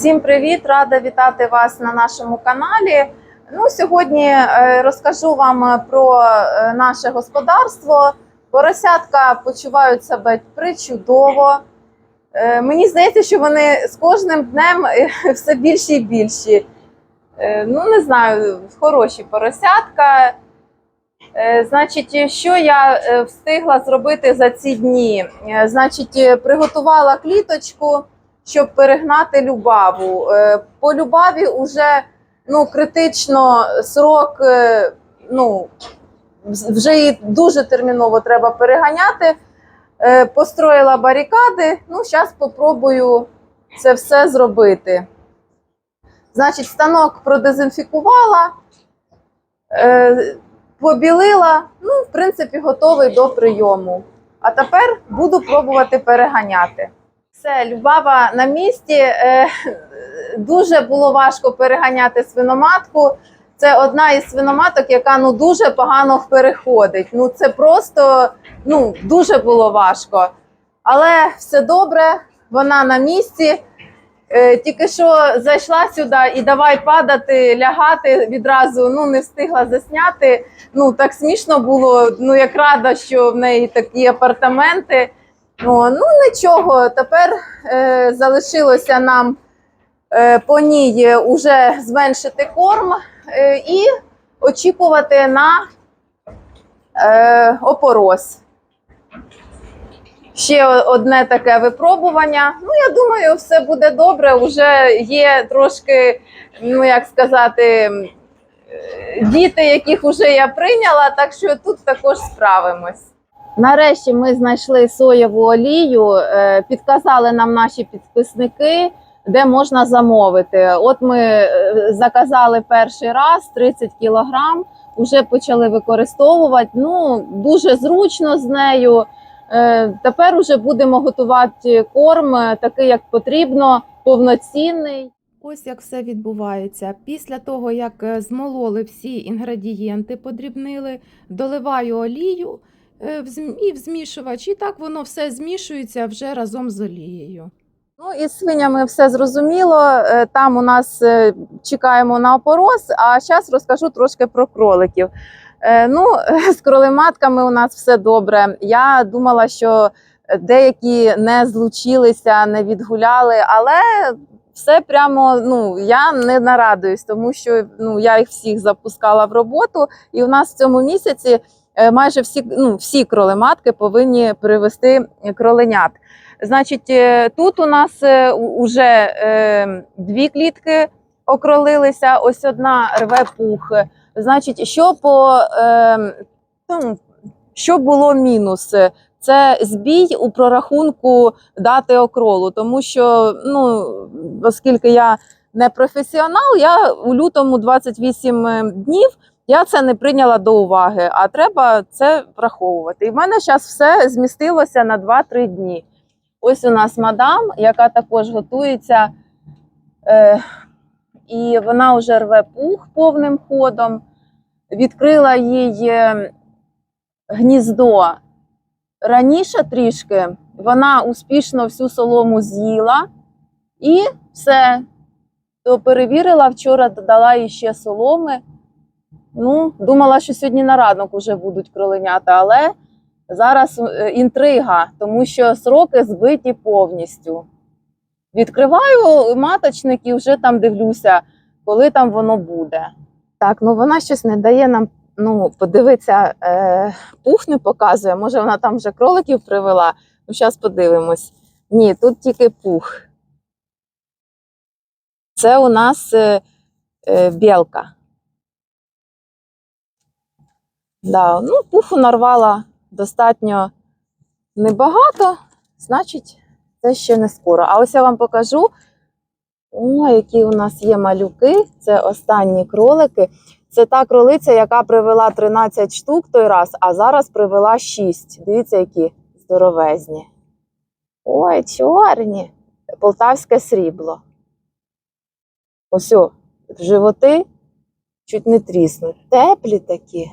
Всім привіт! Рада вітати вас на нашому каналі. Ну, сьогодні е, розкажу вам е, про е, наше господарство. Поросятка почувають себе причудово. Мені здається, що вони з кожним днем все більші і більші. Ну, не знаю, хороші поросятка. Значить, що я встигла зробити за ці дні? Значить, приготувала кліточку, щоб перегнати любаву. Е, По любаві вже ну, критично срок, е, ну, вже її дуже терміново треба переганяти. Е, Построїла барикади. Ну, зараз спробую це все зробити. Значить, станок продезінфікувала. Побілила, ну, в принципі, готовий до прийому. А тепер буду пробувати переганяти. Все, Любава на місці. Е, дуже було важко переганяти свиноматку. Це одна із свиноматок, яка ну дуже погано переходить. Ну це просто ну дуже було важко. Але все добре, вона на місці. Е, Тільки що зайшла сюди і давай падати, лягати відразу. Ну не встигла засняти. Ну так смішно було. Ну як рада, що в неї такі апартаменти. О, ну нічого, тепер е, залишилося нам е, по ній уже зменшити корм е, і очікувати на е, опорос. Ще одне таке випробування. Ну, я думаю, все буде добре. Уже є трошки, ну як сказати, е, діти, яких вже я прийняла, так що тут також справимось. Нарешті ми знайшли соєву олію, е, підказали нам наші підписники, де можна замовити. От ми е, заказали перший раз 30 кілограм, вже почали використовувати. Ну, дуже зручно з нею. Е, Тепер уже будемо готувати корм такий, як потрібно, повноцінний. Ось як все відбувається. Після того, як змололи всі інгредієнти, подрібнили, доливаю олію і в змішувач, і так воно все змішується вже разом з олією. Ну і з свинями все зрозуміло. Е, Там у нас е, чекаємо на опорос, а зараз розкажу трошки про кроликів. Е, Ну, з кролематками у нас все добре. Я думала, що деякі не злучилися, не відгуляли, але все прямо ну я не нарадуюсь, тому що ну я їх всіх запускала в роботу, і у нас в цьому місяці е, майже всі ну всі кролематки повинні привести кроленят. Значить, е, тут у нас вже е, дві клітки окролилися, ось одна рве пух. Значить, що по е, ну, що було мінус? Це збій у прорахунку дати окролу, тому що, ну, оскільки я не професіонал, я у лютому 28 днів я це не прийняла до уваги, а треба це враховувати. І в мене зараз все змістилося на 2-3 дні. Ось у нас мадам, яка також готується, е, і вона вже рве пух повним ходом. Відкрила е, гніздо раніше трішки, вона успішно всю солому з'їла і все. То перевірила, вчора додала їй соломи. Ну, думала, що сьогодні на ранок вже будуть кроленята, але зараз е, інтрига, тому що сроки збиті повністю. Відкриваю маточник і вже там дивлюся, коли там воно буде. Так, ну вона щось не дає нам ну, подивитися, е, пух не показує. Може, вона там вже кроликів привела. Ну, зараз подивимось. Ні, тут тільки пух. Це у нас е, е, білка. Да, ну, пуху нарвала достатньо небагато, значить, це ще не скоро. А ось я вам покажу. О, які у нас є малюки. Це останні кролики. Це та кролиця, яка привела 13 штук той раз, а зараз привела 6. Дивіться, які здоровезні. Ой, чорні. Полтавське срібло. Ось о, животи чуть не тріснуть. Теплі такі.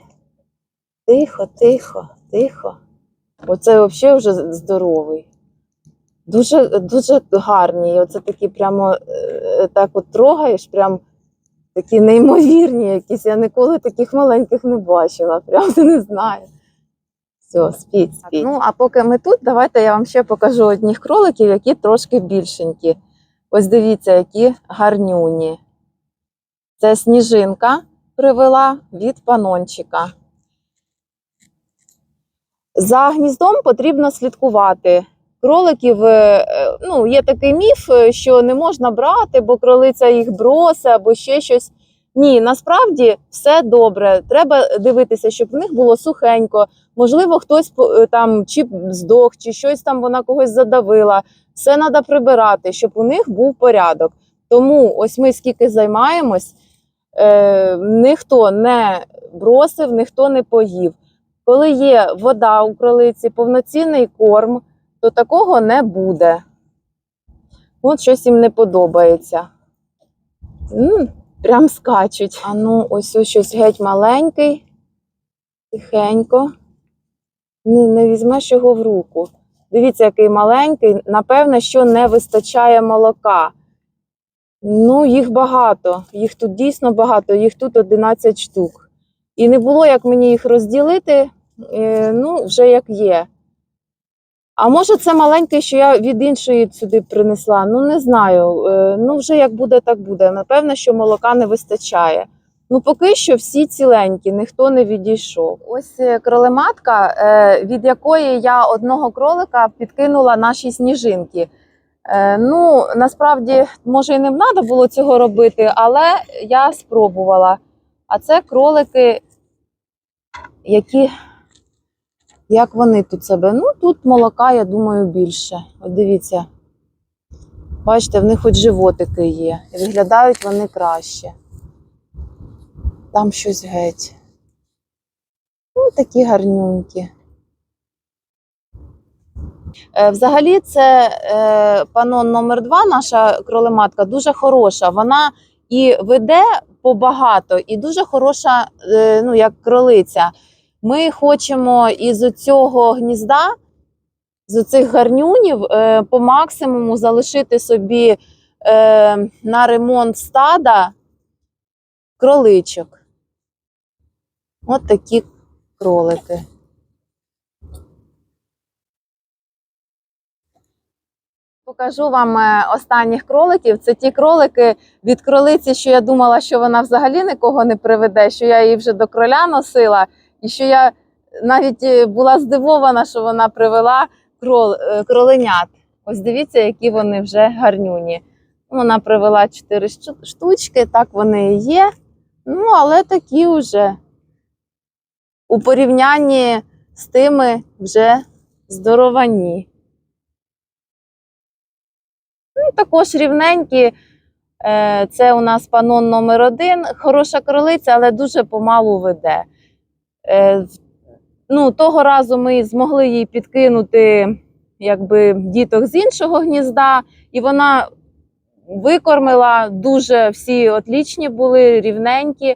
Тихо, тихо, тихо. Оце взагалі вже здоровий. Дуже, дуже гарні. І оце такі прямо е, так от трогаєш, прям такі неймовірні якісь. Я ніколи таких маленьких не бачила. Прям не знаю. Все, спіть, спіть. Ну, а поки ми тут, давайте я вам ще покажу одних кроликів, які трошки більшенькі. Ось дивіться, які гарнюні. Це сніжинка привела від панончика. За гніздом потрібно слідкувати. Кроликів, е, е, ну, є такий міф, е, що не можна брати, бо кролиця їх бросить або ще щось. Ні, насправді все добре. Треба дивитися, щоб в них було сухенько. Можливо, хтось там чи здох, чи щось там вона когось задавила. Все треба прибирати, щоб у них був порядок. Тому ось ми скільки займаємось, е, ніхто не бросив, ніхто не поїв. Коли є вода у кролиці, повноцінний корм, то такого не буде. От щось їм не подобається. М, прям скачуть. А ну, ось ось щось геть маленький, тихенько. Не, не візьмеш його в руку. Дивіться, який маленький. Напевно, що не вистачає молока. Ну, їх багато. Їх тут дійсно багато, їх тут 11 штук. І не було як мені їх розділити, ну, вже як є. А може, це маленький, що я від іншої сюди принесла. Ну, не знаю. Е, Ну, вже як буде, так буде. Напевно, що молока не вистачає. Ну, поки що всі ціленькі, ніхто не відійшов. Ось е, кролематка, е, від якої я одного кролика підкинула наші сніжинки. Е, Ну, насправді, може, і не треба було цього робити, але я спробувала. А це кролики, які, як вони тут себе? Ну, тут молока, я думаю, більше. От дивіться. Бачите, в них хоч животики є. І виглядають вони краще. Там щось геть. Ну, такі гарнюнькі. Е, Взагалі, це е, панон номер 2 наша кролематка, дуже хороша. Вона і веде побагато, і дуже хороша, е, ну, як кролиця. Ми хочемо із цього гнізда, з цих гарнюнів, е, по максимуму залишити собі е, на ремонт стада кроличок. От такі кролики. Покажу вам е, останніх кроликів. Це ті кролики від кролиці, що я думала, що вона взагалі нікого не приведе, що я її вже до кроля носила, і що я навіть е, була здивована, що вона привела крол, е, кроленят. Ось дивіться, які вони вже гарнюні. Вона привела чотири штучки, так вони і є. Ну, але такі вже у порівнянні з тими вже здоровані. Ну, також рівненькі. Е, Це у нас панон номер один. Хороша кролиця, але дуже помалу веде. Е, Ну, того разу ми змогли їй підкинути якби, діток з іншого гнізда, і вона викормила дуже всі отлічні були, рівненькі.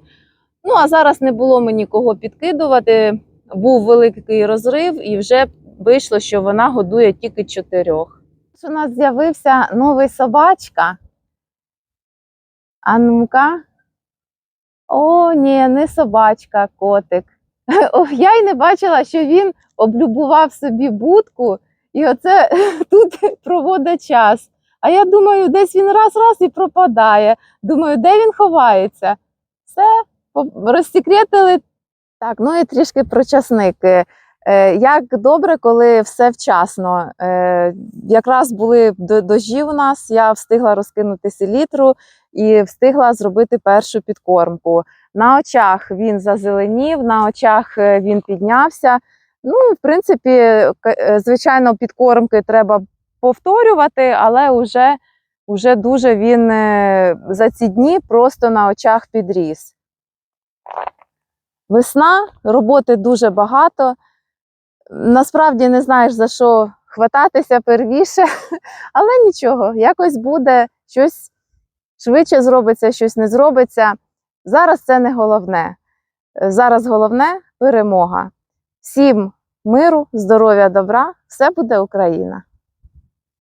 Ну, а зараз не було мені кого підкидувати. Був великий розрив, і вже вийшло, що вона годує тільки чотирьох. У нас з'явився новий собачка. А. О, ні, не собачка, котик. Я й не бачила, що він облюбував собі будку і оце тут проводить час. А я думаю, десь він раз-раз і пропадає. Думаю, де він ховається? Все, розсекретили. Так, ну і трішки про часник. Е, Як добре, коли все вчасно. Е, Якраз були до- дощі у нас, я встигла розкинути селітру і встигла зробити першу підкормку. На очах він зазеленів, на очах е, він піднявся. Ну, в принципі, е, звичайно, підкормки треба повторювати, але вже, вже дуже він е, за ці дні просто на очах підріс. Весна, роботи дуже багато. Насправді не знаєш за що хвататися первіше, але нічого, якось буде, щось швидше зробиться, щось не зробиться. Зараз це не головне. Е, Зараз головне перемога. Всім миру, здоров'я, добра, все буде Україна!